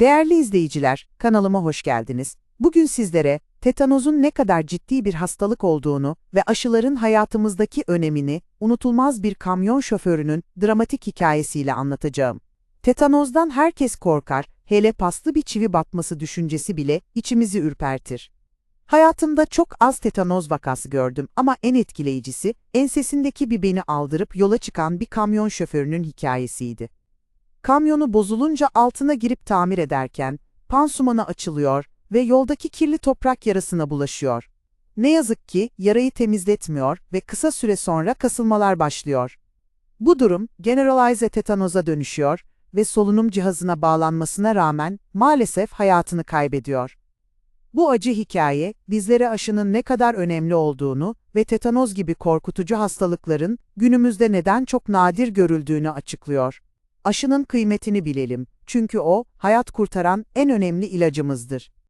Değerli izleyiciler, kanalıma hoş geldiniz. Bugün sizlere tetanozun ne kadar ciddi bir hastalık olduğunu ve aşıların hayatımızdaki önemini unutulmaz bir kamyon şoförünün dramatik hikayesiyle anlatacağım. Tetanozdan herkes korkar, hele paslı bir çivi batması düşüncesi bile içimizi ürpertir. Hayatımda çok az tetanoz vakası gördüm ama en etkileyicisi ensesindeki bir beni aldırıp yola çıkan bir kamyon şoförünün hikayesiydi. Kamyonu bozulunca altına girip tamir ederken pansumanı açılıyor ve yoldaki kirli toprak yarasına bulaşıyor. Ne yazık ki yarayı temizletmiyor ve kısa süre sonra kasılmalar başlıyor. Bu durum generalize tetanoza dönüşüyor ve solunum cihazına bağlanmasına rağmen maalesef hayatını kaybediyor. Bu acı hikaye, bizlere aşının ne kadar önemli olduğunu ve tetanoz gibi korkutucu hastalıkların günümüzde neden çok nadir görüldüğünü açıklıyor. Aşının kıymetini bilelim, çünkü o, hayat kurtaran en önemli ilacımızdır.